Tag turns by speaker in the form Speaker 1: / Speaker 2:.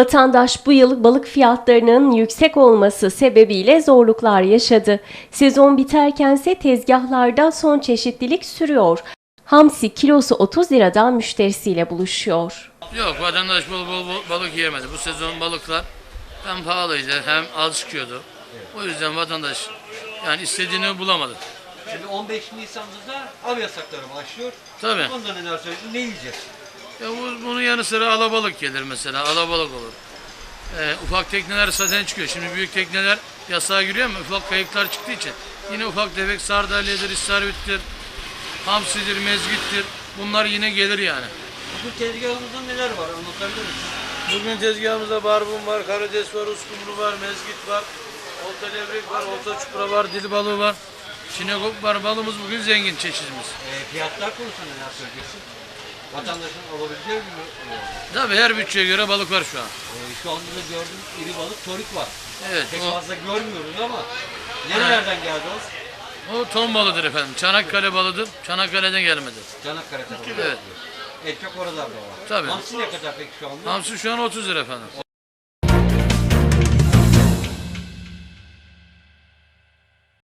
Speaker 1: Vatandaş bu yıl balık fiyatlarının yüksek olması sebebiyle zorluklar yaşadı. Sezon biterkense tezgahlarda son çeşitlilik sürüyor. Hamsi kilosu 30 liradan müşterisiyle buluşuyor.
Speaker 2: Yok vatandaş bol bol bol balık yiyemedi. Bu sezon balıklar hem pahalıydı hem az çıkıyordu. O yüzden vatandaş yani istediğini bulamadı.
Speaker 3: Şimdi 15 Nisan'da da av yasakları başlıyor.
Speaker 2: Tabii.
Speaker 3: Bunda neler söyleyeceksiniz? Ne yiyeceğiz?
Speaker 2: Ya bu, bunun yanı sıra alabalık gelir mesela. Alabalık olur. Ee, ufak tekneler zaten çıkıyor. Şimdi büyük tekneler yasağa giriyor ama ufak kayıklar çıktığı için yine ufak tefek sardalyadır, istavrittir, hamsidir, mezgittir. Bunlar yine gelir yani.
Speaker 3: Bugün tezgahımızda neler var anlatabilir misiniz?
Speaker 2: Bugün tezgahımızda barbun var, karides var, uskumru var, mezgit var, olta levrek var, olta çupra var, dil balığı var, çinekop var. Balımız bugün zengin çeşidimiz.
Speaker 3: Ee, fiyatlar konusunda neler söyleyeceksin? Vatandaşın alabileceği. Ee,
Speaker 2: Tabii her bütçeye göre balık var şu an.
Speaker 3: şu anda da gördüğümüz iri balık torik var.
Speaker 2: Evet,
Speaker 3: Pek
Speaker 2: o,
Speaker 3: fazla görmüyoruz ama nerelerden geldi o?
Speaker 2: o ton balıdır efendim. Çanakkale balıdır. Çanakkale'den gelmedi.
Speaker 3: Çanakkale tarafı.
Speaker 2: Evet.
Speaker 3: Çok oralarda var.
Speaker 2: Tabii.
Speaker 3: Hamsi ne kadar peki şu anda?
Speaker 2: Hamsi şu an 30 lira efendim.